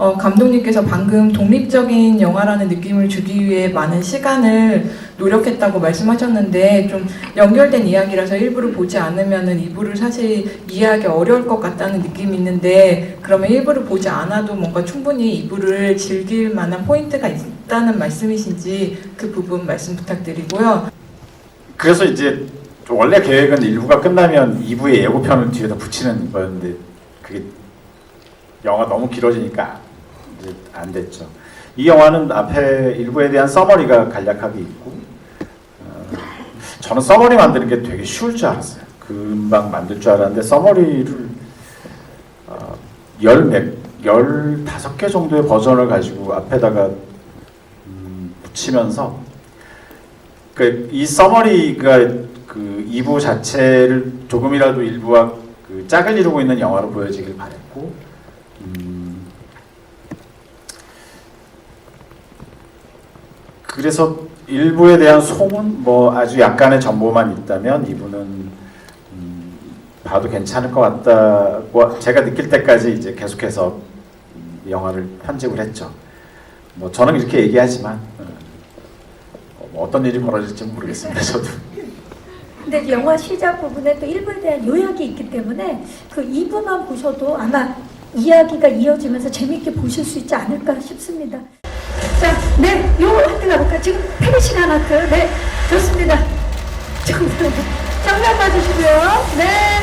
어, 감독님께서 방금 독립적인 영화라는 느낌을 주기 위해 많은 시간을 노력했다고 말씀하셨는데 좀 연결된 이야기라서 일부를 보지 않으면은 이부를 사실 이해하기 어려울 것 같다는 느낌이 있는데 그러면 일부를 보지 않아도 뭔가 충분히 이부를 즐길 만한 포인트가 있다는 말씀이신지 그 부분 말씀 부탁드리고요. 그래서 이제 원래 계획은 1부가 끝나면 2부의 예고편을 뒤에다 붙이는 거였는데 그게 영화 너무 길어지니까 안 됐죠. 이 영화는 앞에 1부에 대한 서머리가 간략하게 있고 어, 저는 서머리 만드는 게 되게 쉬울 줄 알았어요. 금방 만들 줄 알았는데 서머리를 어, 열몇 열다섯 개 정도의 버전을 가지고 앞에다가 음, 붙이면서 그 이 서머리가 그 2부 자체를 조금이라도 일부와 그 짝을 이루고 있는 영화로 보여지길 바랬고 음, 그래서 일부에 대한 소문 뭐 아주 약간의 정보만 있다면 이부는 음, 봐도 괜찮을 것 같다고 제가 느낄 때까지 이제 계속해서 음, 영화를 편집을 했죠. 뭐 저는 이렇게 얘기하지만 어, 뭐 어떤 일이 벌어질지 모르겠습니다. 저도. 근데 영화 시작 부분에 또 1부에 대한 요약이 있기 때문에 그 2부만 보셔도 아마 이야기가 이어지면서 재밌게 보실 수 있지 않을까 싶습니다. 자, 네, 요 하트 가볼까요? 지금 페리시간 하트. 네, 좋습니다. 정면, 정면 봐주시고요. 네.